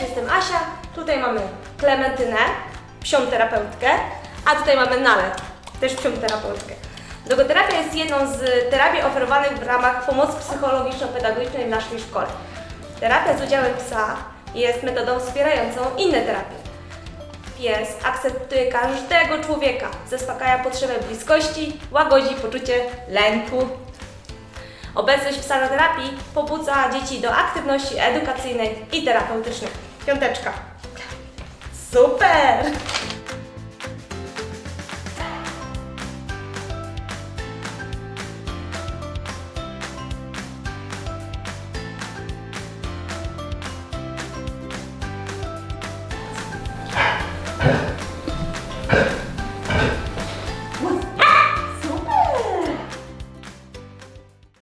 jestem Asia, tutaj mamy Klementynę, psią terapeutkę, a tutaj mamy Nalę, też psią terapeutkę. Dogoterapia jest jedną z terapii oferowanych w ramach pomocy psychologiczno-pedagogicznej w naszej szkole. Terapia z udziałem psa jest metodą wspierającą inne terapie. Pies akceptuje każdego człowieka, zaspokaja potrzebę bliskości, łagodzi poczucie lęku. Obecność psa na terapii pobudza dzieci do aktywności edukacyjnej i terapeutycznej. Piąteczka. Super!